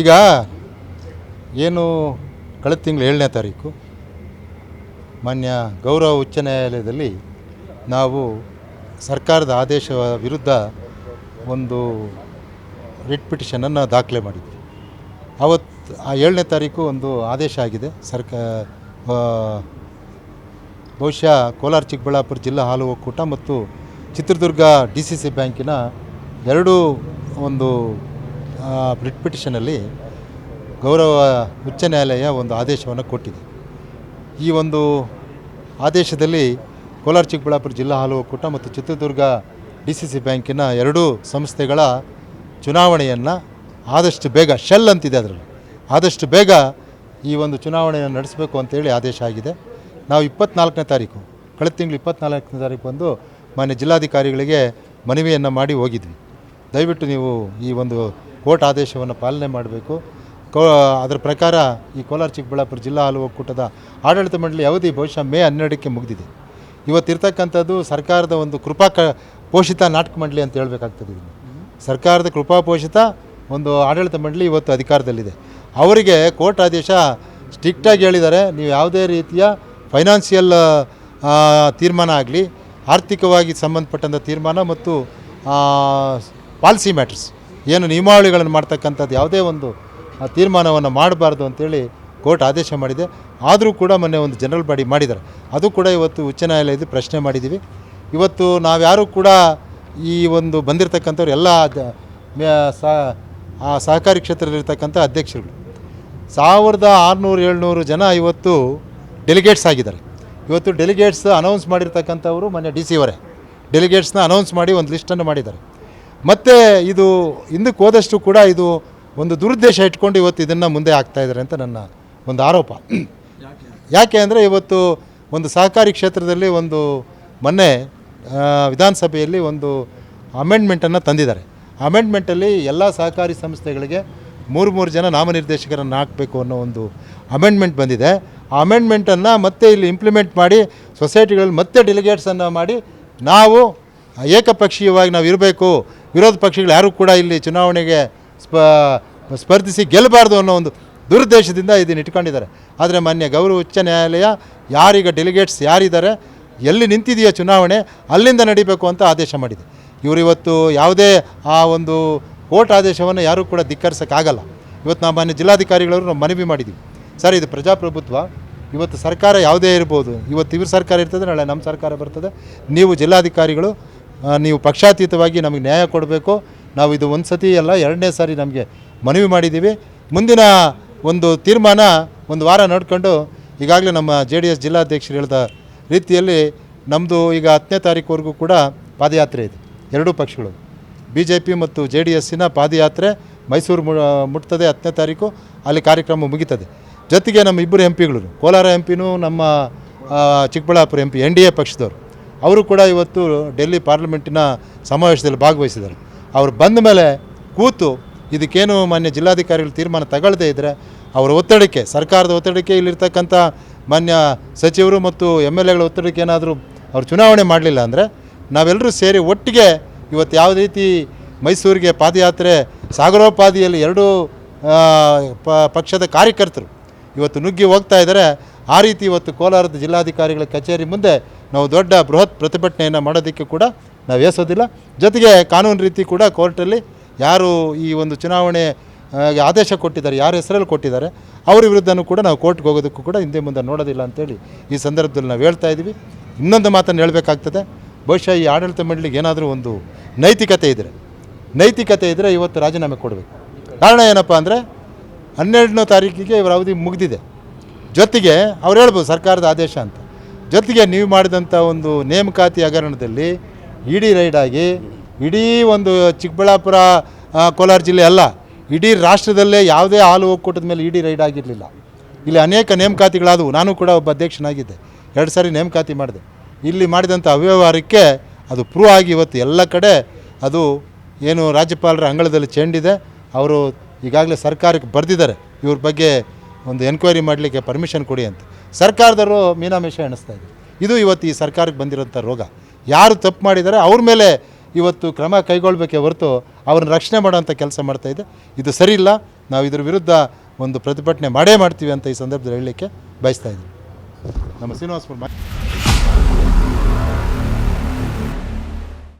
ಈಗ ಏನು ಕಳೆದ ತಿಂಗಳು ಏಳನೇ ತಾರೀಕು ಮಾನ್ಯ ಗೌರವ ಉಚ್ಚ ನ್ಯಾಯಾಲಯದಲ್ಲಿ ನಾವು ಸರ್ಕಾರದ ಆದೇಶ ವಿರುದ್ಧ ಒಂದು ರಿಟ್ ಪಿಟಿಷನನ್ನು ದಾಖಲೆ ಮಾಡಿದ್ವಿ. ಅವತ್ತು ಆ ಏಳನೇ ತಾರೀಕು ಒಂದು ಆದೇಶ ಆಗಿದೆ. ಸರ್ಕ ಬಹುಶಃ ಕೋಲಾರ, ಚಿಕ್ಕಬಳ್ಳಾಪುರ ಜಿಲ್ಲಾ ಹಾಲು ಒಕ್ಕೂಟ ಮತ್ತು ಚಿತ್ರದುರ್ಗ ಡಿ ಸಿ ಸಿ ಬ್ಯಾಂಕಿನ ಎರಡೂ ಒಂದು ರಿಟ್ ಪಿಟಿಷನಲ್ಲಿ ಗೌರವ ಉಚ್ಚ ನ್ಯಾಯಾಲಯ ಒಂದು ಆದೇಶವನ್ನು ಕೊಟ್ಟಿದೆ. ಈ ಒಂದು ಆದೇಶದಲ್ಲಿ ಕೋಲಾರ, ಚಿಕ್ಕಬಳ್ಳಾಪುರ ಜಿಲ್ಲಾ ಹಾಲು ಒಕ್ಕೂಟ ಮತ್ತು ಚಿತ್ರದುರ್ಗ ಡಿ ಸಿ ಸಿ ಬ್ಯಾಂಕಿನ ಎರಡೂ ಸಂಸ್ಥೆಗಳ ಚುನಾವಣೆಯನ್ನು ಆದಷ್ಟು ಬೇಗ, ಶೆಲ್ ಅಂತಿದೆ ಅದರಲ್ಲಿ, ಆದಷ್ಟು ಬೇಗ ಈ ಒಂದು ಚುನಾವಣೆಯನ್ನು ನಡೆಸಬೇಕು ಅಂತೇಳಿ ಆದೇಶ ಆಗಿದೆ. ನಾವು ಇಪ್ಪತ್ನಾಲ್ಕನೇ ತಾರೀಕು, ಕಳೆದ ತಿಂಗಳು ಇಪ್ಪತ್ನಾಲ್ಕನೇ ತಾರೀಕು ಬಂದು ಮಾನ್ಯ ಜಿಲ್ಲಾಧಿಕಾರಿಗಳಿಗೆ ಮನವಿಯನ್ನು ಮಾಡಿ ಹೋಗಿದ್ವಿ. ದಯವಿಟ್ಟು ನೀವು ಈ ಒಂದು ಕೋರ್ಟ್ ಆದೇಶವನ್ನು ಪಾಲನೆ ಮಾಡಬೇಕು. ಕೋ, ಅದರ ಪ್ರಕಾರ ಈ ಕೋಲಾರ ಚಿಕ್ಕಬಳ್ಳಾಪುರ ಜಿಲ್ಲಾ ಹಾಲು ಒಕ್ಕೂಟದ ಆಡಳಿತ ಮಂಡಳಿ ಅವಧಿ ಬಹುಶಃ ಮೇ ಹನ್ನೆರಡಕ್ಕೆ ಮುಗಿದಿದೆ. ಇವತ್ತಿರ್ತಕ್ಕಂಥದ್ದು ಸರ್ಕಾರದ ಒಂದು ಕೃಪಾ ಕ, ಪೋಷಿತ ನಾಟಕ ಮಂಡಳಿ ಅಂತ ಹೇಳಬೇಕಾಗ್ತದೆ ಇದನ್ನು. ಸರ್ಕಾರದ ಕೃಪಾ ಪೋಷಿತ ಒಂದು ಆಡಳಿತ ಮಂಡಳಿ ಇವತ್ತು ಅಧಿಕಾರದಲ್ಲಿದೆ. ಅವರಿಗೆ ಕೋರ್ಟ್ ಆದೇಶ ಸ್ಟ್ರಿಕ್ಟಾಗಿ ಹೇಳಿದ್ದಾರೆ. ನೀವು ಯಾವುದೇ ರೀತಿಯ ಫೈನಾನ್ಷಿಯಲ್ ತೀರ್ಮಾನ ಆಗಲಿ, ಆರ್ಥಿಕವಾಗಿ ಸಂಬಂಧಪಟ್ಟಂಥ ತೀರ್ಮಾನ ಮತ್ತು ಪಾಲಿಸಿ ಮ್ಯಾಟರ್ಸ್. ಏನು ನಿಯಮಾವಳಿಗಳನ್ನು ಮಾಡ್ತಕ್ಕಂಥದ್ದು ಯಾವುದೇ ಒಂದು ತೀರ್ಮಾನವನ್ನು ಮಾಡಬಾರ್ದು ಅಂತೇಳಿ ಕೋರ್ಟ್ ಆದೇಶ ಮಾಡಿದೆ. ಆದರೂ ಕೂಡ ಮೊನ್ನೆ ಒಂದು ಜನರಲ್ ಬಾಡಿ ಮಾಡಿದ್ದಾರೆ. ಅದು ಕೂಡ ಇವತ್ತು ಉಚ್ಚ ನ್ಯಾಯಾಲಯದ ಪ್ರಶ್ನೆ ಮಾಡಿದ್ದೀವಿ. ಇವತ್ತು ನಾವ್ಯಾರೂ ಕೂಡ ಈ ಒಂದು ಬಂದಿರತಕ್ಕಂಥವ್ರು ಎಲ್ಲ ಸಹಕಾರಿ ಕ್ಷೇತ್ರದಲ್ಲಿರ್ತಕ್ಕಂಥ ಅಧ್ಯಕ್ಷರುಗಳು. ಸಾವಿರದ ಆರುನೂರು, ಏಳ್ನೂರು ಜನ ಇವತ್ತು ಡೆಲಿಗೇಟ್ಸ್ ಆಗಿದ್ದಾರೆ. ಇವತ್ತು ಡೆಲಿಗೇಟ್ಸ್ ಅನೌನ್ಸ್ ಮಾಡಿರ್ತಕ್ಕಂಥವರು ಮೊನ್ನೆ ಡಿ ಸಿ ಅವರೇ. ಡೆಲಿಗೇಟ್ಸ್ನ ಅನೌನ್ಸ್ ಮಾಡಿ ಒಂದು ಲಿಸ್ಟನ್ನು ಮಾಡಿದ್ದಾರೆ. ಮತ್ತು ಇದು ಹಿಂದಕ್ಕೆ ಹೋದಷ್ಟು ಕೂಡ ಇದು ಒಂದು ದುರುದ್ದೇಶ ಇಟ್ಕೊಂಡು ಇವತ್ತು ಇದನ್ನು ಮುಂದೆ ಆಗ್ತಾ ಇದ್ದಾರೆ ಅಂತ ನನ್ನ ಒಂದು ಆರೋಪ. ಯಾಕೆ? ಅಂದರೆ ಇವತ್ತು ಒಂದು ಸಹಕಾರಿ ಕ್ಷೇತ್ರದಲ್ಲಿ ಒಂದು ಮೊನ್ನೆ ವಿಧಾನಸಭೆಯಲ್ಲಿ ಒಂದು ಅಮೆಂಡ್ಮೆಂಟನ್ನು ತಂದಿದ್ದಾರೆ. ಅಮೆಂಡ್ಮೆಂಟಲ್ಲಿ ಎಲ್ಲ ಸಹಕಾರಿ ಸಂಸ್ಥೆಗಳಿಗೆ ಮೂರು ಮೂರು ಜನ ನಾಮನಿರ್ದೇಶಕರನ್ನು ಹಾಕಬೇಕು ಅನ್ನೋ ಒಂದು ಅಮೆಂಡ್ಮೆಂಟ್ ಬಂದಿದೆ. ಆ ಅಮೆಂಡ್ಮೆಂಟನ್ನು ಮತ್ತೆ ಇಲ್ಲಿ ಇಂಪ್ಲಿಮೆಂಟ್ ಮಾಡಿ ಸೊಸೈಟಿಗಳಲ್ಲಿ ಮತ್ತೆ ಡೆಲಿಗೇಟ್ಸನ್ನು ಮಾಡಿ ನಾವು ಏಕಪಕ್ಷೀಯವಾಗಿ ನಾವು ಇರಬೇಕು ವಿರೋಧ ಪಕ್ಷಗಳು ಯಾರೂ ಕೂಡ ಇಲ್ಲಿ ಚುನಾವಣೆಗೆ ಸ್ಪ, ಸ್ಪರ್ಧಿಸಿ ಗೆಲ್ಲಬಾರ್ದು ಅನ್ನೋ ಒಂದು ದುರುದ್ದೇಶದಿಂದ ಇದನ್ನು ಇಟ್ಕೊಂಡಿದ್ದಾರೆ. ಆದರೆ ಮಾನ್ಯ ಗೌರವ ಉಚ್ಚ ನ್ಯಾಯಾಲಯ ಯಾರೀಗ ಡೆಲಿಗೇಟ್ಸ್ ಯಾರಿದ್ದಾರೆ, ಎಲ್ಲಿ ನಿಂತಿದೆಯೋ ಚುನಾವಣೆ ಅಲ್ಲಿಂದ ನಡಿಬೇಕು ಅಂತ ಆದೇಶ ಮಾಡಿದೆ. ಇವರು ಇವತ್ತು ಯಾವುದೇ ಆ ಒಂದು ಕೋರ್ಟ್ ಆದೇಶವನ್ನು ಯಾರೂ ಕೂಡ ಧಿಕ್ಕರಿಸೋಕ್ಕಾಗಲ್ಲ ಇವತ್ತು ನಾವು ಮಾನ್ಯ ಜಿಲ್ಲಾಧಿಕಾರಿಗಳವರು ನಾವು ಮನವಿ ಮಾಡಿದ್ದೀವಿ ಸರ್, ಇದು ಪ್ರಜಾಪ್ರಭುತ್ವ. ಇವತ್ತು ಸರ್ಕಾರ ಯಾವುದೇ ಇರ್ಬೋದು, ಇವತ್ತು ಇವ್ರ ಸರ್ಕಾರ ಇರ್ತದೆ, ನಾಳೆ ನಮ್ಮ ಸರ್ಕಾರ ಬರ್ತದೆ. ನೀವು ಜಿಲ್ಲಾಧಿಕಾರಿಗಳು ನೀವು ಪಕ್ಷಾತೀತವಾಗಿ ನಮಗೆ ನ್ಯಾಯ ಕೊಡಬೇಕು. ನಾವು ಇದು ಒಂದು ಸತಿ ಅಲ್ಲ, ಎರಡನೇ ಸಾರಿ ನಮಗೆ ಮನವಿ ಮಾಡಿದ್ದೀವಿ ಮುಂದಿನ ಒಂದು ತೀರ್ಮಾನ ಒಂದು ವಾರ ನೋಡ್ಕೊಂಡು ಈಗಾಗಲೇ ನಮ್ಮ ಜೆ ಡಿ ಎಸ್ ಜಿಲ್ಲಾಧ್ಯಕ್ಷರು ಹೇಳಿದ ರೀತಿಯಲ್ಲಿ ನಮ್ಮದು ಈಗ ಹತ್ತನೇ ತಾರೀಕುವರೆಗೂ ಕೂಡ ಪಾದಯಾತ್ರೆ ಇದೆ. ಎರಡೂ ಪಕ್ಷಗಳು ಬಿ ಜೆ ಪಿ ಮತ್ತು ಜೆ ಡಿ ಎಸ್ಸಿನ ಪಾದಯಾತ್ರೆ ಮೈಸೂರು ಮುಟ್ತದೆ ಹತ್ತನೇ ತಾರೀಕು, ಅಲ್ಲಿ ಕಾರ್ಯಕ್ರಮ ಮುಗೀತದೆ. ಜೊತೆಗೆ ನಮ್ಮ ಇಬ್ಬರು ಎಂ ಪಿಗಳು, ಕೋಲಾರ ಎಂ ಪಿನೂ ನಮ್ಮ Chikkaballapur M P, N D A ಪಕ್ಷದವರು. ಅವರು ಕೂಡ ಇವತ್ತು ಡೆಲ್ಲಿ ಪಾರ್ಲಿಮೆಂಟಿನ ಸಮಾವೇಶದಲ್ಲಿ ಭಾಗವಹಿಸಿದ್ದಾರೆ. ಅವರು ಬಂದ ಮೇಲೆ ಕೂತು ಇದಕ್ಕೇನು ಮಾನ್ಯ ಜಿಲ್ಲಾಧಿಕಾರಿಗಳು ತೀರ್ಮಾನ ತಗೊಳ್ಳದೇ ಇದ್ದರೆ ಅವರ ಒತ್ತಡಕ್ಕೆ, ಸರ್ಕಾರದ ಒತ್ತಡಕ್ಕೆ ಇಲ್ಲಿರ್ತಕ್ಕಂಥ ಮಾನ್ಯ ಸಚಿವರು ಮತ್ತು ಎಂ ಎಲ್ ಎಗಳ ಒತ್ತಡಕ್ಕೆ ಏನಾದರೂ ಅವರು ಚುನಾವಣೆ ಮಾಡಲಿಲ್ಲ ಅಂದರೆ ನಾವೆಲ್ಲರೂ ಸೇರಿ ಒಟ್ಟಿಗೆ ಇವತ್ತು ಯಾವ ರೀತಿ ಮೈಸೂರಿಗೆ ಪಾದಯಾತ್ರೆ, ಸಾಗರೋಪಾದಿಯಲ್ಲಿ ಎರಡೂ ಪಕ್ಷದ ಕಾರ್ಯಕರ್ತರು ಇವತ್ತು ನುಗ್ಗಿ ಹೋಗ್ತಾ ಇದ್ದಾರೆ. ಆ ರೀತಿ ಇವತ್ತು ಕೋಲಾರದ ಜಿಲ್ಲಾಧಿಕಾರಿಗಳ ಕಚೇರಿ ಮುಂದೆ ನಾವು ದೊಡ್ಡ ಬೃಹತ್ ಪ್ರತಿಭಟನೆಯನ್ನು ಮಾಡೋದಕ್ಕೆ ಕೂಡ ನಾವು ಏಸೋದಿಲ್ಲ ಜೊತೆಗೆ ಕಾನೂನು ರೀತಿ ಕೂಡ ಕೋರ್ಟಲ್ಲಿ ಯಾರು ಈ ಒಂದು ಚುನಾವಣೆ ಆದೇಶ ಕೊಟ್ಟಿದ್ದಾರೆ, ಯಾರ ಹೆಸರಲ್ಲಿ ಕೊಟ್ಟಿದ್ದಾರೆ, ಅವ್ರ ವಿರುದ್ಧನೂ ಕೂಡ ನಾವು ಕೋರ್ಟ್ಗೆ ಹೋಗೋದಕ್ಕೂ ಕೂಡ ಹಿಂದೆ ಮುಂದೆ ನೋಡೋದಿಲ್ಲ ಅಂತೇಳಿ ಈ ಸಂದರ್ಭದಲ್ಲಿ ನಾವು ಹೇಳ್ತಾ ಇದ್ದೀವಿ ಇನ್ನೊಂದು ಮಾತನ್ನು ಹೇಳಬೇಕಾಗ್ತದೆ, ಬಹುಶಃ ಈ ಆಡಳಿತ ಮಂಡಳಿಗೆ ಏನಾದರೂ ಒಂದು ನೈತಿಕತೆ ಇದ್ದರೆ ನೈತಿಕತೆ ಇದ್ದರೆ ಇವತ್ತು ರಾಜೀನಾಮೆ ಕೊಡಬೇಕು. ಕಾರಣ ಏನಪ್ಪ ಅಂದರೆ, ಹನ್ನೆರಡನೇ ತಾರೀಕಿಗೆ ಇವರ ಅವಧಿ ಮುಗಿದಿದೆ. ಜೊತೆಗೆ ಅವ್ರು ಹೇಳ್ಬೋದು ಸರ್ಕಾರದ ಆದೇಶ ಅಂತ. ಜೊತೆಗೆ ನೀವು ಮಾಡಿದಂಥ ಒಂದು ನೇಮಕಾತಿ ಹಗರಣದಲ್ಲಿ ಇಡೀ ರೈಡ್ ಆಗಿ ಇಡೀ ಒಂದು ಚಿಕ್ಕಬಳ್ಳಾಪುರ ಕೋಲಾರ ಜಿಲ್ಲೆ ಅಲ್ಲ, ಇಡೀ ರಾಷ್ಟ್ರದಲ್ಲೇ ಯಾವುದೇ ಹಾಲು ಒಕ್ಕೂಟದ ಮೇಲೆ ಇಡೀ ರೈಡ್ ಆಗಿರಲಿಲ್ಲ. ಇಲ್ಲಿ ಅನೇಕ ನೇಮಕಾತಿಗಳಾದವು. ನಾನು ಕೂಡ ಒಬ್ಬ ಅಧ್ಯಕ್ಷನಾಗಿದ್ದೆ. ಎರಡು ಸಾರಿ ನೇಮಕಾತಿ ಮಾಡಿದೆ. ಇಲ್ಲಿ ಮಾಡಿದಂಥ ಅವ್ಯವಹಾರಕ್ಕೆ ಅದು ಪ್ರೂವ್ ಆಗಿ ಇವತ್ತು ಎಲ್ಲ ಕಡೆ ಅದು ಏನು ರಾಜ್ಯಪಾಲರ ಅಂಗಳದಲ್ಲಿ ಚೆಂಡಿದೆ ಅವರು ಈಗಾಗಲೇ ಸರ್ಕಾರಕ್ಕೆ ಬರೆದಿದ್ದಾರೆ. ಇವ್ರ ಬಗ್ಗೆ ಒಂದು ಎನ್ಕ್ವೈರಿ ಮಾಡಲಿಕ್ಕೆ ಪರ್ಮಿಷನ್ ಕೊಡಿ ಅಂತ. ಸರ್ಕಾರದವರು ಮೀನಾಮೇಷ ಎಣಿಸ್ತಾ ಇದೆ. ಇದು ಇವತ್ತು ಈ ಸರ್ಕಾರಕ್ಕೆ ಬಂದಿರೋಂಥ ರೋಗ. ಯಾರು ತಪ್ಪು ಮಾಡಿದ್ದಾರೆ ಅವ್ರ ಮೇಲೆ ಇವತ್ತು ಕ್ರಮ ಕೈಗೊಳ್ಬೇಕೇ ಹೊರತು ಅವ್ರನ್ನ ರಕ್ಷಣೆ ಮಾಡೋಂಥ ಕೆಲಸ ಮಾಡ್ತಾಯಿದೆ ಇದು. ಸರಿ ಇಲ್ಲ. ನಾವು ಇದ್ರ ವಿರುದ್ಧ ಒಂದು ಪ್ರತಿಭಟನೆ ಮಾಡೇ ಮಾಡ್ತೀವಿ ಅಂತ ಈ ಸಂದರ್ಭದಲ್ಲಿ ಹೇಳಲಿಕ್ಕೆ ಬಯಸ್ತಾ ಇದ್ದೀನಿ. ನಮ್ಮ ಶ್ರೀನಿವಾಸ್